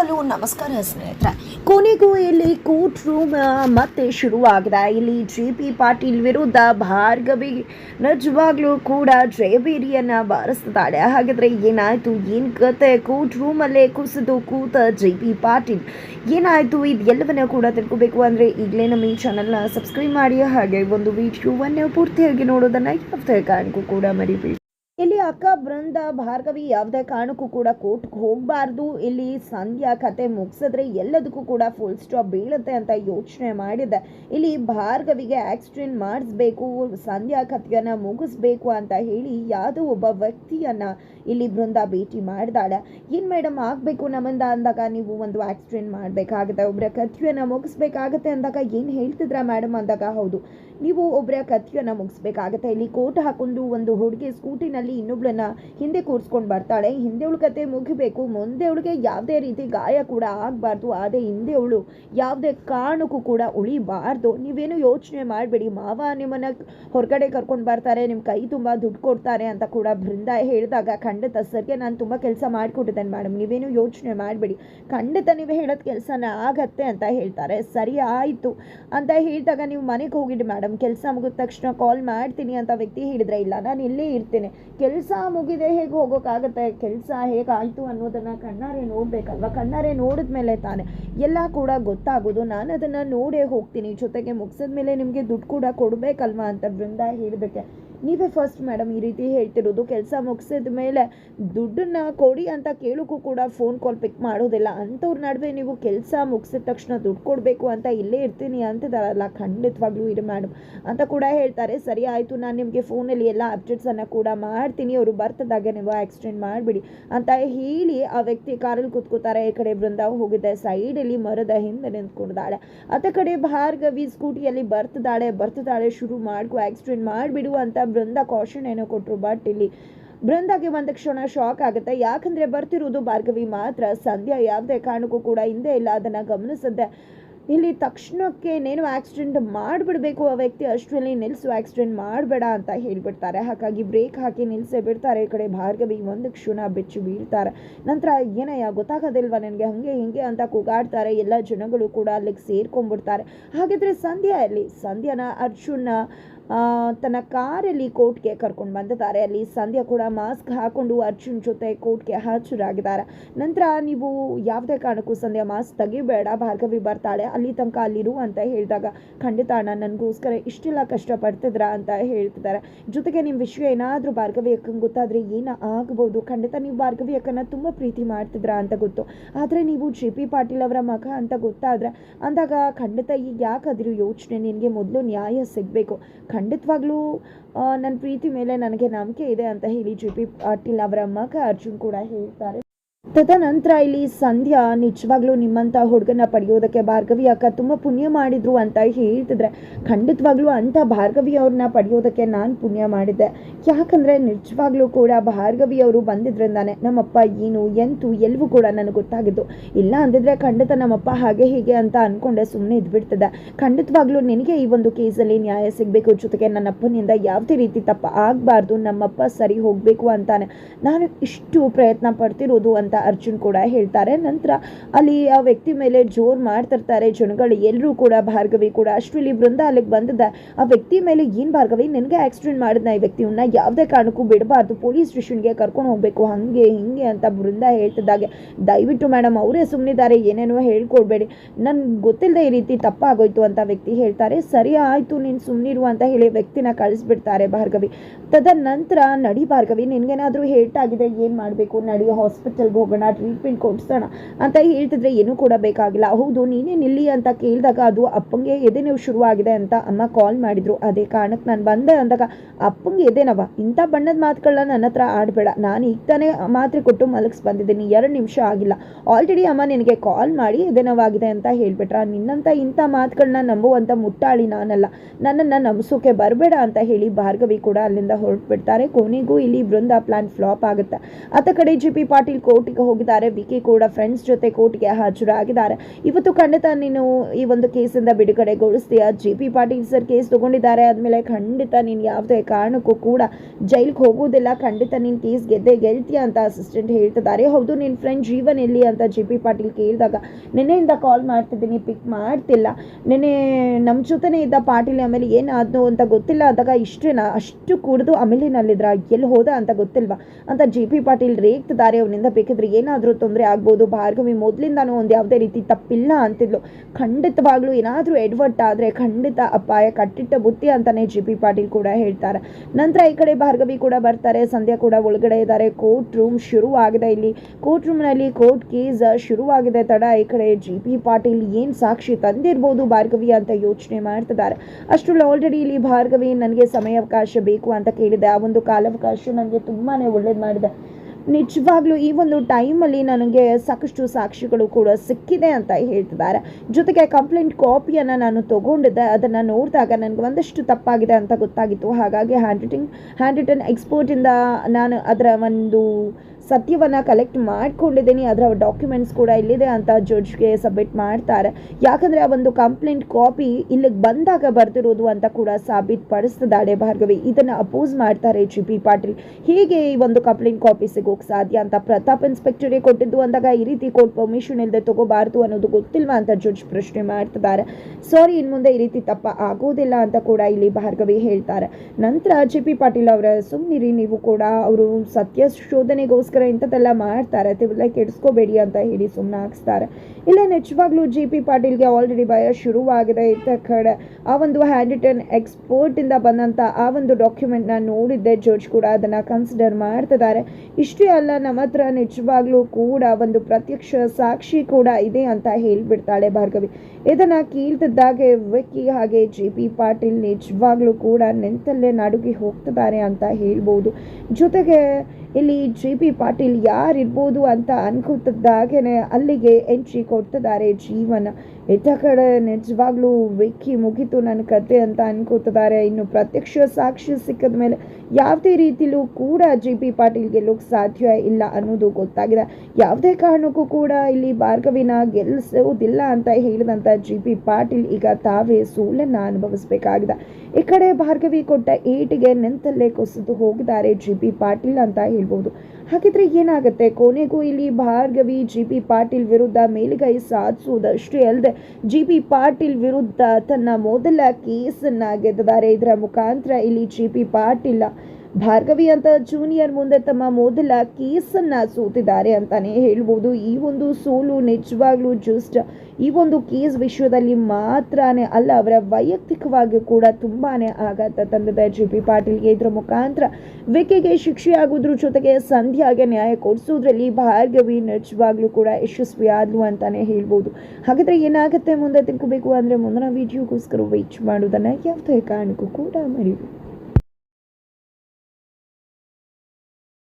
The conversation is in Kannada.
ಹಲೋ, ನಮಸ್ಕಾರ ಸ್ನೇಹಿತರೆ. ಕೊನೆಗೂ ಇಲ್ಲಿ ಕೋರ್ಟ್ ರೂಮ್ ಮತ್ತೆ ಶುರುವಾಗಿದೆ. ಇಲ್ಲಿ ಜೆ ಪಿ ಪಾಟೀಲ್ ವಿರುದ್ಧ ಭಾರ್ಗವಿ ನಿಜವಾಗ್ಲೂ ಕೂಡ ಜಯಬೇರಿಯನ್ನ ಬಾರಿಸ್ತಿದ್ದಾಳೆ. ಹಾಗಾದ್ರೆ ಏನಾಯ್ತು? ಏನ್ ಕತೆ? ಕೋರ್ಟ್ ರೂಮಲ್ಲೇ ಕುಸಿದು ಕೂತ ಜೆ ಪಿ ಪಾಟೀಲ್. ಏನಾಯ್ತು? ಇದೆಲ್ಲವನ್ನ ಕೂಡ ತಿಳ್ಕೊಬೇಕು ಅಂದ್ರೆ ಈಗಲೇ ನಮ್ಮ ಈ ಚಾನಲ್ನ ಸಬ್ಸ್ಕ್ರೈಬ್ ಮಾಡಿ. ಹಾಗೆ ಒಂದು ವಿಡಿಯೋವನ್ನು ಪೂರ್ತಿಯಾಗಿ ನೋಡೋದನ್ನ ಯಾವುದೇ ಕಾರಣಕ್ಕೂ ಕೂಡ ಮರಿಬೇಡಿ. ಇಲ್ಲಿ ಅಕ್ಕ ಬೃಂದ ಭಾರ್ಗವಿ ಯಾವುದೇ ಕಾರಣಕ್ಕೂ ಕೂಡ ಕೋರ್ಟ್ಗೆ ಹೋಗಬಾರ್ದು. ಇಲ್ಲಿ ಸಂಧ್ಯಾ ಕತೆ ಮುಗಿಸಿದ್ರೆ ಎಲ್ಲದಕ್ಕೂ ಕೂಡ ಫುಲ್ ಸ್ಟಾಪ್ ಬೀಳುತ್ತೆ ಅಂತ ಯೋಚನೆ ಮಾಡಿದ್ದೆ ಇಲ್ಲಿ ಭಾರ್ಗವಿಗೆ ಆಕ್ಸಿಡೆಂಟ್ ಮಾಡಿಸ್ಬೇಕು, ಸಂಧ್ಯಾ ಕಥೆಯನ್ನ ಮುಗಿಸ್ಬೇಕು ಅಂತ ಹೇಳಿ ಯಾವುದೋ ಒಬ್ಬ ವ್ಯಕ್ತಿಯನ್ನ ಇಲ್ಲಿ ಬೃಂದ ಭೇಟಿ ಮಾಡಿದಾಳೆ. ಏನು ಮೇಡಮ್ ಆಗಬೇಕು ನಮ್ಮಿಂದ ಅಂದಾಗ ನೀವು ಒಂದು ಆಕ್ಸಿಡೆಂಟ್ ಮಾಡಬೇಕಾಗುತ್ತೆ ಒಬ್ಬರ ಕಥೆಯನ್ನ ಮುಗಿಸ್ಬೇಕಾಗತ್ತೆ ಅಂದಾಗ ಏನು ಹೇಳ್ತಿದ್ರ ಮೇಡಮ್ ಅಂದಾಗ ಹೌದು. ನೀವು ಒಬ್ಬರ ಕಥೆಯನ್ನ ಮುಗಿಸ್ಬೇಕಾಗತ್ತೆ. ಇಲ್ಲಿ ಕೋಟ್ ಹಾಕೊಂಡು ಒಂದು ಹುಡುಗಿ ಸ್ಕೂಟಿನಲ್ಲಿ ಇನ್ನೊಬ್ಳನ್ನ ಹಿಂದೆ ಕೂರಿಸ್ಕೊಂಡು ಬರ್ತಾಳೆ. ಹಿಂದೆ ಅವಳು ಕತೆ ಮುಗಿಬೇಕು. ಮುಂದೆ ಅವಳಿಗೆ ಯಾವುದೇ ರೀತಿ ಗಾಯ ಕೂಡ ಆಗಬಾರ್ದು. ಅದೇ ಹಿಂದೆ ಅವಳು ಯಾವುದೇ ಕಾರಣಕ್ಕೂ ಕೂಡ ಉಳಿಬಾರ್ದು. ನೀವೇನು ಯೋಚನೆ ಮಾಡಬೇಡಿ. ಮಾವ ನಿಮ್ಮನ್ನ ಹೊರಗಡೆ ಕರ್ಕೊಂಡು ಬರ್ತಾರೆ. ನಿಮ್ಮ ಕೈ ತುಂಬ ದುಡ್ಡು ಕೊಡ್ತಾರೆ ಅಂತ ಕೂಡ ಬೃಂದ ಹೇಳಿದಾಗ ಖಂಡಿತ ಸರ್ಗೆ ನಾನು ತುಂಬ ಕೆಲಸ ಮಾಡಿಕೊಟ್ಟಿದ್ದೇನೆ ಮೇಡಮ್ ನೀವೇನು ಯೋಚನೆ ಮಾಡಬೇಡಿ. ಖಂಡಿತ ನೀವು ಹೇಳೋದು ಕೆಲಸನ ಆಗತ್ತೆ ಅಂತ ಹೇಳ್ತಾರೆ. ಸರಿ ಆಯಿತು ಅಂತ ಹೇಳಿದಾಗ ನೀವು ಮನೆಗೆ ಹೋಗಿಡಿ ಮೇಡಮ್ ಕೆಲಸ ಮುಗಿದ ತಕ್ಷಣ ಕಾಲ್ ಮಾಡ್ತೀನಿ ಅಂತ ವ್ಯಕ್ತಿ ಹೇಳಿದ್ರೆ ಇಲ್ಲ. ನಾನು ಇಲ್ಲೇ ಇರ್ತೇನೆ. ಕೆಲಸ ಮುಗಿದೆ ಹೇಗೆ ಹೋಗೋಕ್ಕಾಗತ್ತೆ ಕೆಲಸ ಹೇಗಾಯಿತು ಅನ್ನೋದನ್ನು ಕಣ್ಣಾರೆ ನೋಡಬೇಕಲ್ವ? ಕಣ್ಣಾರೆ ನೋಡಿದ್ಮೇಲೆ ತಾನೆ ಎಲ್ಲ ಕೂಡ ಗೊತ್ತಾಗೋದು. ನಾನು ಅದನ್ನು ನೋಡೇ ಹೋಗ್ತೀನಿ. ಜೊತೆಗೆ ಮುಗಿಸಿದ ಮೇಲೆ ನಿಮಗೆ ದುಡ್ಡು ಕೂಡ ಕೊಡಬೇಕಲ್ವಾ ಅಂತ ಬೃಂದ ಹೇಳಿದಕ್ಕೆ ನೀವೇ ಫಸ್ಟ್ ಮೇಡಮ್ ಈ ರೀತಿ ಹೇಳ್ತಿರೋದು. ಕೆಲಸ ಮುಗಿಸಿದ ಮೇಲೆ ದುಡ್ಡನ್ನ ಕೊಡಿ ಅಂತ ಕೇಳೋಕ್ಕೂ ಕೂಡ ಫೋನ್ ಕಾಲ್ ಪಿಕ್ ಮಾಡೋದಿಲ್ಲ. ಅಂಥವ್ರ ನಡುವೆ ನೀವು ಕೆಲಸ ಮುಗಿಸಿದ ತಕ್ಷಣ ದುಡ್ಡು ಕೊಡಬೇಕು ಅಂತ ಇಲ್ಲೇ ಇರ್ತೀನಿ ಅಂತಿದಾರಲ್ಲ. ಖಂಡಿತವಾಗ್ಲೂ ಇರಿ ಮೇಡಮ್ ಅಂತ ಕೂಡ ಹೇಳ್ತಾರೆ. ಸರಿ ಆಯಿತು, ನಾನು ನಿಮಗೆ ಫೋನಲ್ಲಿ ಎಲ್ಲ ಅಪ್ಡೇಟ್ಸನ್ನು ಕೂಡ ಮಾಡ್ತೀನಿ. ಅವರು ಬರ್ತದಾಗ ನೀವು ಎಕ್ಸ್ಟೆಂಡ್ ಮಾಡಿಬಿಡಿ ಅಂತ ಹೇಳಿ ಆ ವ್ಯಕ್ತಿ ಕಾರಲ್ಲಿ ಕೂತ್ಕೋತಾರೆ ಈ ಕಡೆ ಬೃಂದ ಹೋಗಿದೆ. ಸೈಡಲ್ಲಿ ಮರದ ಹಿಂದೆ ನಿಂತ್ಕೊಂಡಿದ್ದಾಳೆ. ಅತ್ತ ಕಡೆ ಭಾರ್ಗವಿ ಸ್ಕೂಟಿಯಲ್ಲಿ ಬರ್ತದಾಳೆ ಬರ್ತದಾಳೆ ಶುರು ಮಾಡ್ಕೊ ಆಕ್ಸಿಡೆಂಟ್ ಮಾಡಿಬಿಡು ಅಂತ ಬೃಂದ ಕಾಷನ್ ಏನೋ ಕೊಟ್ಟರು ಬಟ್ ಇಲ್ಲಿ ಬೃಂದಾಗೆ ಒಂದು ಕ್ಷಣ ಶಾಕ್ ಆಗುತ್ತೆ. ಯಾಕಂದ್ರೆ ಬರ್ತಿರೋದು ಭಾರ್ಗವಿ ಮಾತ್ರ. ಸಂಧ್ಯಾ ಯಾವುದೇ ಕಾರಣಕ್ಕೂ ಕೂಡ ಹಿಂದೆ ಇಲ್ಲ ಅದನ್ನ ಗಮನಿಸುತ್ತೆ ಇಲ್ಲಿ ತಕ್ಷಣಕ್ಕೆ ಏನೇನು ಆಕ್ಸಿಡೆಂಟ್ ಮಾಡಿಬಿಡಬೇಕು ಆ ವ್ಯಕ್ತಿ ಅಷ್ಟರಲ್ಲಿ ನಿಲ್ಲಿಸು ಆಕ್ಸಿಡೆಂಟ್ ಮಾಡಬೇಡ ಅಂತ ಹೇಳಿಬಿಡ್ತಾರೆ. ಹಾಗಾಗಿ ಬ್ರೇಕ್ ಹಾಕಿ ನಿಲ್ಲಿಸೇ ಬಿಡ್ತಾರೆ. ಈ ಕಡೆ ಭಾರ್ಗವಿ ಒಂದು ಕ್ಷಣ ಬೆಚ್ಚಿ ಬೀಳ್ತಾರೆ. ನಂತರ ಏನಯ್ಯ ಗೊತ್ತಾಗೋದಿಲ್ವಾ ನನಗೆ? ಹಾಗೆ ಹಿಂಗೆ ಅಂತ ಕೂಗಾಡ್ತಾರೆ. ಎಲ್ಲ ಜನಗಳು ಕೂಡ ಅಲ್ಲಿಗೆ ಸೇರ್ಕೊಂಡ್ಬಿಡ್ತಾರೆ. ಹಾಗಿದ್ರೆ ಸಂಧ್ಯಾ ಅಲ್ಲಿ ಸಂಧ್ಯಾನ ಅರ್ಜುನ್ನ ಆ, ತನ್ನ ಕಾರಲ್ಲಿ ಕೋರ್ಟ್ಗೆ ಕರ್ಕೊಂಡು ಬಂದಿದ್ದಾರೆ. ಅಲ್ಲಿ ಸಂಧ್ಯಾ ಕೂಡ ಮಾಸ್ಕ್ ಹಾಕೊಂಡು ಅರ್ಜುನ್ ಜೊತೆ ಕೋರ್ಟ್ಗೆ ಹಾಜರಾಗಿದ್ದಾರೆ. ನಂತರ ನೀವು ಯಾವುದೇ ಕಾರಣಕ್ಕೂ ಸಂಧ್ಯಾ ಮಾಸ್ಕ್ ತೆಗಿಬೇಡ, ಭಾರ್ಗವಿ ಬರ್ತಾಳೆ, ಅಲ್ಲಿ ತನಕ ಅಲ್ಲಿರು ಅಂತ ಹೇಳಿದಾಗ ಖಂಡಿತ ಅಣ್ಣ, ನನಗೋಸ್ಕರ ಇಷ್ಟೆಲ್ಲ ಕಷ್ಟಪಡ್ತಿದ್ರ ಅಂತ ಹೇಳ್ತಿದ್ದಾರೆ. ಜೊತೆಗೆ ನಿಮ್ಮ ವಿಷಯ ಏನಾದರೂ ಭಾರ್ಗವಿ ಅಕ್ಕಂಗೆ ಗೊತ್ತಾದರೆ ಏನು ಆಗ್ಬೋದು? ಖಂಡಿತ ನೀವು ಭಾರ್ಗವಿ ಅಕ್ಕನ ತುಂಬ ಪ್ರೀತಿ ಮಾಡ್ತಿದ್ರ ಅಂತ ಗೊತ್ತು. ಆದರೆ ನೀವು ಜೆ ಪಿ ಪಾಟೀಲ್ ಅವರ ಮಗ ಅಂತ ಗೊತ್ತಾದರೆ ಅಂದಾಗ ಖಂಡಿತ ಈಗ ಯಾಕಾದರೂ ಯೋಚನೆ ನಿನಗೆ ಮೊದಲು ನ್ಯಾಯ ಸಿಗಬೇಕು. ಖಂಡಿತವಾಗ್ಲೂ ನನ್ನ ಪ್ರೀತಿ ಮೇಲೆ ನನಗೆ ನಂಬಿಕೆ ಇದೆ ಅಂತ ಹೇಳಿ ಜೆ ಪಿ ಪಾಟೀಲ್ ಅವರ ಮಗ ಅರ್ಜುನ್ ಕೂಡ ಹೇಳ್ತಾರೆ. ತದನಂತರ ಇಲ್ಲಿ ಸಂಧ್ಯಾ ನಿಜವಾಗ್ಲೂ ನಿಮ್ಮಂಥ ಹುಡುಗನ ಪಡೆಯೋದಕ್ಕೆ ಭಾರ್ಗವಿ ಅಕ್ಕ ತುಂಬ ಪುಣ್ಯ ಮಾಡಿದ್ರು ಅಂತ ಹೇಳ್ತಿದ್ರೆ. ಖಂಡಿತವಾಗ್ಲೂ ಅಂಥ ಭಾರ್ಗವಿ ಅವ್ರನ್ನ ಪಡೆಯೋದಕ್ಕೆ ನಾನು ಪುಣ್ಯ ಮಾಡಿದ್ದೆ. ಯಾಕಂದರೆ ನಿಜವಾಗ್ಲೂ ಕೂಡ ಭಾರ್ಗವಿ ಅವರು ಬಂದಿದ್ರಿಂದಾನೆ ನಮ್ಮಪ್ಪ ಏನು, ಎಂತು ಎಲ್ಲವೂ ಕೂಡ ನನಗೆ ಗೊತ್ತಾಗಿದ್ದು. ಇಲ್ಲ ಅಂದಿದ್ರೆ ಖಂಡಿತ ನಮ್ಮಪ್ಪ ಹಾಗೆ ಹೀಗೆ ಅಂತ ಅಂದ್ಕೊಂಡೆ ಸುಮ್ಮನೆ ಇದ್ಬಿಡ್ತದೆ ಖಂಡಿತವಾಗ್ಲೂ ನಿನಗೆ ಈ ಒಂದು ಕೇಸಲ್ಲಿ ನ್ಯಾಯ ಸಿಗಬೇಕು, ಜೊತೆಗೆ ನನ್ನ ಅಪ್ಪನಿಂದ ಯಾವುದೇ ರೀತಿ ತಪ್ಪ ಆಗಬಾರ್ದು, ನಮ್ಮಪ್ಪ ಸರಿ ಹೋಗಬೇಕು ಅಂತಾನೆ. ನಾನು ಇಷ್ಟು ಪ್ರಯತ್ನ ಪಡ್ತಿರೋದು ಅಂತ ಅರ್ಜುನ್ ಕೂಡ ಹೇಳ್ತಾರೆ. ನಂತರ ಅಲ್ಲಿ ಆ ವ್ಯಕ್ತಿ ಮೇಲೆ ಜೋರ್ ಮಾಡ್ತಿರ್ತಾರೆ ಜನಗಳು. ಎಲ್ಲರೂ ಕೂಡ ಭಾರ್ಗವಿ ಕೂಡ ಅಷ್ಟರಲ್ಲಿ ಬೃಂದ ಅಲ್ಲಿಗೆ ಬಂದಿದ್ದ ಆ ವ್ಯಕ್ತಿ ಮೇಲೆ ಏನು ಭಾರ್ಗವಿ? ನಿನಗೆ ಆಕ್ಸಿಡೆಂಟ್ ಮಾಡಿದ್ನ ಈ ವ್ಯಕ್ತಿಯನ್ನ? ಯಾವುದೇ ಕಾರಣಕ್ಕೂ ಬಿಡಬಾರ್ದು. ಪೊಲೀಸ್ ಸ್ಟೇಷನ್ಗೆ ಕರ್ಕೊಂಡು ಹೋಗಬೇಕು. ಹಾಗೆ ಹಿಂಗೆ ಅಂತ ಬೃಂದ ಹೇಳ್ತಿದ್ದಾಗೆ. ದಯವಿಟ್ಟು ಮೇಡಮ್ ಅವರೇ ಸುಮ್ಮನಿದ್ದಾರೆ ಏನೇನೋ ಹೇಳ್ಕೊಡ್ಬೇಡಿ. ನನ್ಗೆ ಗೊತ್ತಿಲ್ಲದೆ ಈ ರೀತಿ ತಪ್ಪಾಗೋಯ್ತು ಅಂತ ವ್ಯಕ್ತಿ ಹೇಳ್ತಾರೆ. ಸರಿ ಆಯಿತು, ನೀನು ಸುಮ್ಮನಿರು ಅಂತ ಹೇಳಿ ವ್ಯಕ್ತಿನ ಕಳಿಸ್ಬಿಡ್ತಾರೆ ಭಾರ್ಗವಿ. ತದನಂತರ ನಡಿ ಭಾರ್ಗವಿ, ನಿನಗೇನಾದರೂ ಹೇಟ್ ಆಗಿದೆ, ಏನು ಮಾಡಬೇಕು? ನಡಿ ಹಾಸ್ಪಿಟಲ್ಗೆ ಹೋಗೋಣ ಟ್ರೀಟ್ಮೆಂಟ್ ಕೊಡಿಸೋಣ ಅಂತ ಹೇಳ್ತಿದ್ರೆ ಏನೂ ಕೂಡ ಬೇಕಾಗಿಲ್ಲ. ಹೌದು, ನೀನೇ ನಿಲ್ಲಿ ಅಂತ ಕೇಳಿದಾಗ ಅದು ಅಪ್ಪಂಗೆ ಎದೆ ನೋವು ಶುರುವಾಗಿದೆ ಅಂತ ಅಮ್ಮ ಕಾಲ್ ಮಾಡಿದ್ರು. ಅದೇ ಕಾರಣಕ್ಕೆ ನಾನು ಬಂದೆ ಅಂದಾಗ, ಅಪ್ಪಂಗೆ ಎದೆನವ ಇಂಥ ಬಣ್ಣದ ಮಾತುಗಳನ್ನ ನನ್ನ ಹತ್ರ ಆಡಬೇಡ. ನಾನು ಈಗ ತಾನೇ ಮಾತ್ರೆ ಕೊಟ್ಟು ಮಲಗಿಸ್ ಬಂದಿದ್ದೀನಿ. ಎರಡು ನಿಮಿಷ ಆಗಿಲ್ಲ. ಆಲ್ರೆಡಿ ಅಮ್ಮ ನಿನಗೆ ಕಾಲ್ ಮಾಡಿ ಎದೆನವಾಗಿದೆ ಅಂತ ಹೇಳ್ಬಿಟ್ರ. ನಿನ್ನಂಥ ಇಂಥ ಮಾತುಗಳನ್ನ ನಂಬುವಂಥ ಮುಟ್ಟಾಳಿ ನಾನಲ್ಲ. ನನ್ನನ್ನು ನಂಬಿಸೋಕೆ ಬರಬೇಡ ಅಂತ ಹೇಳಿ ಭಾರ್ಗವಿ ಕೂಡ ಅಲ್ಲಿಂದ ಹೊರಟ್ಬಿಡ್ತಾರೆ. ಕೊನೆಗೂ ಇಲ್ಲಿ ಬೃಂದ ಪ್ಲಾನ್ ಫ್ಲಾಪ್ ಆಗುತ್ತೆ. ಅತ್ತ ಕಡೆ ಜಿ ಪಿ ಪಾಟೀಲ್ ಕೋರ್ಟಿಗೆ ಕೋರ್ಟ್ಗೆ ಹೋಗಿದ್ದಾರೆ. ವಿಕಿ ಕೂಡ ಫ್ರೆಂಡ್ಸ್ ಜೊತೆ ಕೋರ್ಟ್ಗೆ ಹಾಜರಾಗಿದ್ದಾರೆ. ಇವತ್ತು ಖಂಡಿತ ನೀನು ಈ ಒಂದು ಕೇಸಿಂದ ಬಿಡುಗಡೆಗೊಳಿಸ್ತೀಯ? G P Patil sir case ತಗೊಂಡಿದ್ದಾರೆ. ಆದಮೇಲೆ ಖಂಡಿತ ನೀನು ಯಾವುದೇ ಕಾರಣಕ್ಕೂ ಕೂಡ ಜೈಲ್ಗೆ ಹೋಗೋದಿಲ್ಲ ಖಂಡಿತ ನೀನು ಕೇಸ್ ಗೆದ್ದೆ ಗೆಲ್ತೀಯ ಅಂತ ಅಸಿಸ್ಟೆಂಟ್ ಹೇಳ್ತಿದ್ದಾರೆ. ಹೌದು ನಿನ್ನ ಫ್ರೆಂಡ್ ಜೀವನ್ ಎಲ್ಲಿ ಅಂತ ಜಿ ಪಿ ಪಾಟೀಲ್ ಕೇಳಿದಾಗ ನಿನ್ನೆಯಿಂದ ಕಾಲ್ ಮಾಡ್ತಿದ್ದೀನಿ ಪಿಕ್ ಮಾಡ್ತಿಲ್ಲ. ನಿನ್ನೆ ನಮ್ಮ ಜೊತೆನೆ ಇದ್ದ ಪಾಟೀಲ್ ಆಮೇಲೆ ಏನಾದ್ನು ಅಂತ ಗೊತ್ತಿಲ್ಲ ಆದಾಗ ಇಷ್ಟೇನಾ? ಅಷ್ಟು ಕುಡಿದು ಅಮಲಿನಲ್ಲಿದ್ರ? ಎಲ್ಲಿ ಹೋದ ಅಂತ ಗೊತ್ತಿಲ್ವಾ? ಅಂತ ಜಿ ಪಿ ಪಾಟೀಲ್ ರೇಗ್ತಿದ್ದಾರೆ. ಅವನಿಂದ ಬೇಕಿದ್ರೆ ಏನಾದರೂ ತೊಂದರೆ ಆಗ್ಬೋದು. ಭಾರ್ಗವಿ ಮೊದಲಿಂದಾನು ಒಂದು ಯಾವುದೇ ರೀತಿ ತಪ್ಪಿಲ್ಲ ಅಂತಿದ್ಲು. ಖಂಡಿತವಾಗ್ಲೂ ಏನಾದರೂ ಎಡ್ವರ್ಟ್ ಆದರೆ ಖಂಡಿತ ಅಪಾಯ, ಕಟ್ಟಿಟ್ಟ ಬುತ್ತಿ ಅಂತಾನೆ ಜಿ ಪಿ ಪಾಟೀಲ್ ಕೂಡ ಹೇಳ್ತಾರೆ. ನಂತರ ಈ ಕಡೆ ಭಾರ್ಗವಿ ಕೂಡ ಬರ್ತಾರೆ. ಸಂಧ್ಯಾ ಕೂಡ ಒಳಗಡೆ ಇದ್ದಾರೆ. ಕೋರ್ಟ್ ರೂಮ್ ಶುರುವಾಗಿದೆ ಇಲ್ಲಿ. ಕೋರ್ಟ್ ರೂಮ್ನಲ್ಲಿ ಕೋರ್ಟ್ ಕೇಸ್ ಶುರುವಾಗಿದೆ ತಡ. ಈ ಕಡೆ ಜಿ ಪಿ ಪಾಟೀಲ್ ಏನು ಸಾಕ್ಷಿ ತಂದಿರ್ಬೋದು ಭಾರ್ಗವಿ ಅಂತ ಯೋಚನೆ ಮಾಡ್ತಿದ್ದಾರೆ. ಅಷ್ಟರಲ್ಲಿ ಆಲ್ರೆಡಿ ಇಲ್ಲಿ ಭಾರ್ಗವಿ, ನನಗೆ ಸಮಯಾವಕಾಶ ಬೇಕು ಅಂತ ಕೇಳಿದೆ. ಆ ಒಂದು ಕಾಲಾವಕಾಶ ನನಗೆ ತುಂಬಾ ಒಳ್ಳೇದು ಮಾಡಿದೆ. ನಿಜವಾಗ್ಲೂ ಈ ಒಂದು ಟೈಮಲ್ಲಿ ನನಗೆ ಸಾಕಷ್ಟು ಸಾಕ್ಷಿಗಳು ಕೂಡ ಸಿಕ್ಕಿದೆ ಅಂತ ಹೇಳ್ತಿದ್ದಾರೆ. ಜೊತೆಗೆ ಕಂಪ್ಲೇಂಟ್ ಕಾಪಿಯನ್ನು ನಾನು ತಗೊಂಡಿದ್ದೆ. ಅದನ್ನು ನೋಡಿದಾಗ ನನಗೆ ಒಂದಷ್ಟು ತಪ್ಪಾಗಿದೆ ಅಂತ ಗೊತ್ತಾಗಿತ್ತು. ಹಾಗಾಗಿ ಹ್ಯಾಂಡ್ ರೈಟಿಂಗ್ ಹ್ಯಾಂಡ್ ರಿಟನ್ ಎಕ್ಸ್ಪೋರ್ಟಿಂದ ನಾನು ಅದರ ಒಂದು ಸತ್ಯವನ್ನು ಕಲೆಕ್ಟ್ ಮಾಡ್ಕೊಂಡಿದ್ದೀನಿ. ಅದರ ಡಾಕ್ಯುಮೆಂಟ್ಸ್ ಕೂಡ ಇಲ್ಲಿದೆ ಅಂತ ಜಡ್ಜ್ಗೆ ಸಬ್ಮಿಟ್ ಮಾಡ್ತಾರೆ. ಯಾಕಂದರೆ ಆ ಒಂದು ಕಂಪ್ಲೇಂಟ್ ಕಾಪಿ ಇಲ್ಲಿಗೆ ಬಂದಾಗ ಬರ್ತಿರೋದು ಅಂತ ಕೂಡ ಸಾಬೀತುಪಡಿಸ್ತಿದ್ದಾಳೆ ಭಾರ್ಗವಿ. ಇದನ್ನು ಅಪೋಸ್ ಮಾಡ್ತಾರೆ ಜಿ ಪಿ ಪಾಟೀಲ್. ಹೀಗೆ ಈ ಒಂದು ಕಂಪ್ಲೇಂಟ್ ಕಾಪಿ ಸಿಗೋಕೆ ಸಾಧ್ಯ ಅಂತ ಪ್ರತಾಪ್ ಇನ್ಸ್ಪೆಕ್ಟರೇ ಕೊಟ್ಟಿದ್ದು ಅಂದಾಗ ಈ ರೀತಿ ಕೋರ್ಟ್ ಪರ್ಮಿಷನ್ ಇಲ್ಲದೆ ತಗೋಬಾರ್ದು ಅನ್ನೋದು ಗೊತ್ತಿಲ್ವಾ ಅಂತ ಜಡ್ಜ್ ಪ್ರಶ್ನೆ ಮಾಡ್ತಿದ್ದಾರೆ. ಸಾರಿ ಇನ್ನು ಮುಂದೆ ಈ ರೀತಿ ತಪ್ಪ ಆಗೋದಿಲ್ಲ ಅಂತ ಕೂಡ ಇಲ್ಲಿ ಭಾರ್ಗವಿ ಹೇಳ್ತಾರೆ. ನಂತರ ಜಿ ಪಿ ಪಾಟೀಲ್ ಅವರ ಸುಮ್ಮನಿರಿ ನೀವು ಕೂಡ ಅವರು ಸತ್ಯ ಶೋಧನೆಗೋಸ್ಕರ ಇಂಥದ್ದೆಲ್ಲ ಮಾಡ್ತಾರೆ. ತಿವಲ್ಲ ಕೆಡಿಸ್ಕೋಬೇಡಿ ಅಂತ ಹೇಳಿ ಸುಮ್ಮನೆ ಹಾಕ್ಸ್ತಾರೆ. ಇಲ್ಲ, ನಿಜವಾಗ್ಲೂ ಜಿ ಪಿ ಪಾಟೀಲ್ಗೆ ಆಲ್ರೆಡಿ ಭಯ ಶುರುವಾಗಿದೆ. ಇತ್ತ ಕಡೆ ಆ ಒಂದು ಹ್ಯಾಂಡ್ ರಿಟರ್ನ್ ಎಕ್ಸ್ಪೋರ್ಟಿಂದ ಬಂದಂಥ ಆ ಒಂದು ಡಾಕ್ಯುಮೆಂಟ್ನ ನೋಡಿದ್ದೆ. ಜಡ್ಜ್ ಕೂಡ ಅದನ್ನು ಕನ್ಸಿಡರ್ ಮಾಡ್ತಿದ್ದಾರೆ. ಇಷ್ಟೇ ಅಲ್ಲ, ನಮ್ಮ ಹತ್ರ ನಿಜವಾಗ್ಲೂ ಕೂಡ ಒಂದು ಪ್ರತ್ಯಕ್ಷ ಸಾಕ್ಷಿ ಕೂಡ ಇದೆ ಅಂತ ಹೇಳ್ಬಿಡ್ತಾಳೆ ಭಾರ್ಗವಿ. ಇದನ್ನು ಕೀಳ್ತಿದ್ದಾಗೆ ವಿಕ್ಕಿ ಹಾಗೆ ಜಿ ಪಿ ಪಾಟೀಲ್ ನಿಜವಾಗ್ಲೂ ಕೂಡ ನೆಂತಲ್ಲೇ ನಡುಗಿ ಹೋಗ್ತಿದ್ದಾರೆ ಅಂತ ಹೇಳ್ಬೋದು. ಜೊತೆಗೆ ಇಲ್ಲಿ ಜಿ ಪಿ ಪಾಟೀಲ್ ಯಾರಿರ್ಬೋದು ಅಂತ ಅನ್ಕೋತಿದ್ದಾಗೇನೆ ಅಲ್ಲಿಗೆ ಎಂಟ್ರಿ ಕೊಡ್ತಿದ್ದಾರೆ. ಜೀವನ ಇತ್ತ ಕಡೆ ನಿಜವಾಗ್ಲೂ ವಿಕ್ಕಿ ಮುಗಿತು ನನ್ನ ಕತೆ ಅಂತ ಅನ್ಕೋತಿದ್ದಾರೆ. ಇನ್ನು ಪ್ರತ್ಯಕ್ಷ ಸಾಕ್ಷಿ ಸಿಕ್ಕಿದ ಮೇಲೆ ಯಾವುದೇ ರೀತಿಲೂ ಕೂಡ ಜಿ ಪಿ ಪಾಟೀಲ್ ಗೆಲ್ಲೋಕೆ ಸಾಧ್ಯ ಇಲ್ಲ ಅನ್ನೋದು ಗೊತ್ತಾಗಿದೆ. ಯಾವುದೇ ಕಾರಣಕ್ಕೂ ಕೂಡ ಇಲ್ಲಿ ಭಾರ್ಗವಿನ ಗೆಲ್ಲಿಸೋದಿಲ್ಲ ಅಂತ ಹೇಳಿದಂಥ ಜಿ ಪಿ ಪಾಟೀಲ್ ಈಗ ತಾವೇ ಸೋಲನ್ನು ಅನುಭವಿಸಬೇಕಾಗಿದೆ. ಈ ಕಡೆ ಭಾರ್ಗವಿ ಕೊಟ್ಟ ಏಟಿಗೆ ನಿಂತಲ್ಲೇ ಕುಸಿದು ಹೋಗಿದ್ದಾರೆ ಜಿ ಪಿ ಪಾಟೀಲ್ ಅಂತ ಹೇಳ್ಬೋದು. ಹಾಗಿದ್ರೆ ಏನಾಗುತ್ತೆ? ಕೊನೆಗೂ ಇಲ್ಲಿ ಭಾರ್ಗವಿ ಜಿ ಪಿ ಪಾಟೀಲ್ ವಿರುದ್ಧ ಮೇಲುಗೈ ಸಾಧಿಸುವುದಷ್ಟೇ ಅಲ್ಲದೆ ಜಿ ಪಿ ಪಾಟೀಲ್ ವಿರುದ್ಧ ತನ್ನ ಮೊದಲ ಕೇಸನ್ನ ಗೆದ್ದಿದ್ದಾರೆ. ಇದರ ಮುಖಾಂತರ ಇಲ್ಲಿ ಜಿ ಪಿ ಪಾಟೀಲ್ ಭಾರ್ಗವಿ ಅಂತ ಜೂನಿಯರ್ ಮುಂದೆ ತಮ್ಮ ಮೊದಲ ಕೇಸನ್ನು ಸೋತಿದ್ದಾರೆ ಅಂತಾನೆ ಹೇಳ್ಬೋದು. ಈ ಒಂದು ಸೋಲು ನಿಜವಾಗ್ಲೂ ಜಸ್ಟ್ ಈ ಒಂದು ಕೇಸ್ ವಿಷಯದಲ್ಲಿ ಮಾತ್ರನೇ ಅಲ್ಲ, ಅವರ ವೈಯಕ್ತಿಕವಾಗಿ ಕೂಡ ತುಂಬಾ ಆಘಾತ ತಂದಿದೆ. ಜಿ ಪಿ ಪಾಟೀಲ್ಗೆ ಇದ್ರ ಮುಖಾಂತರ ವಿಕೆಗೆ ಶಿಕ್ಷೆ ಆಗೋದ್ರ ಜೊತೆಗೆ ಸಂಧ್ಯಾಗೆ ನ್ಯಾಯ ಕೊಡಿಸೋದ್ರಲ್ಲಿ ಭಾರ್ಗವಿ ನಿಜವಾಗ್ಲೂ ಕೂಡ ಯಶಸ್ವಿ ಆದ್ಲು ಅಂತಾನೆ ಹೇಳ್ಬೋದು. ಹಾಗಾದ್ರೆ ಏನಾಗುತ್ತೆ ಮುಂದೆ ತಿಳ್ಕೋಬೇಕು ಅಂದ್ರೆ ಮುಂದಿನ ವಿಡಿಯೋಗೋಸ್ಕರ ವೆಯ್ಟ್ ಮಾಡೋದನ್ನ ಯಾವುದೇ ಕಾರಣಕ್ಕೂ ಕೂಡ ಮರಿಬೇಕು